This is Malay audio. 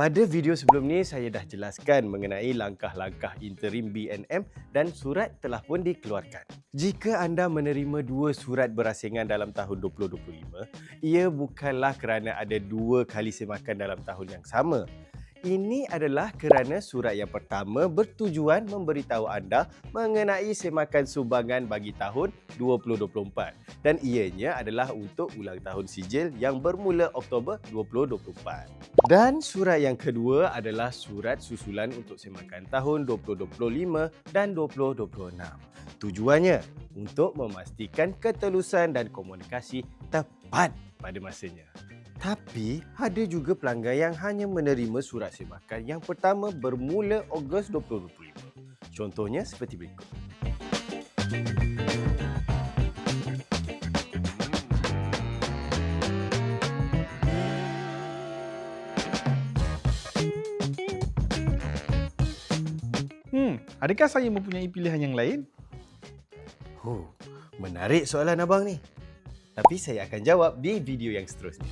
Pada video sebelum ni saya dah jelaskan mengenai langkah-langkah interim BNM dan surat telah pun dikeluarkan. Jika anda menerima dua surat berasingan dalam tahun 2025, ia bukanlah kerana ada dua kali semakan dalam tahun yang sama. Ini adalah kerana surat yang pertama bertujuan memberitahu anda mengenai semakan sumbangan bagi tahun 2024 dan ianya adalah untuk ulang tahun sijil yang bermula Oktober 2024. Dan surat yang kedua adalah surat susulan untuk semakan tahun 2025 dan 2026. Tujuannya untuk memastikan ketelusan dan komunikasi tepat pada masanya. Tapi ada juga pelanggan yang hanya menerima surat semakan yang pertama bermula Ogos 2025. Contohnya seperti berikut. Hmm, adakah saya mempunyai pilihan yang lain? Huh, menarik soalan abang ni. Tapi saya akan jawab di video yang seterusnya.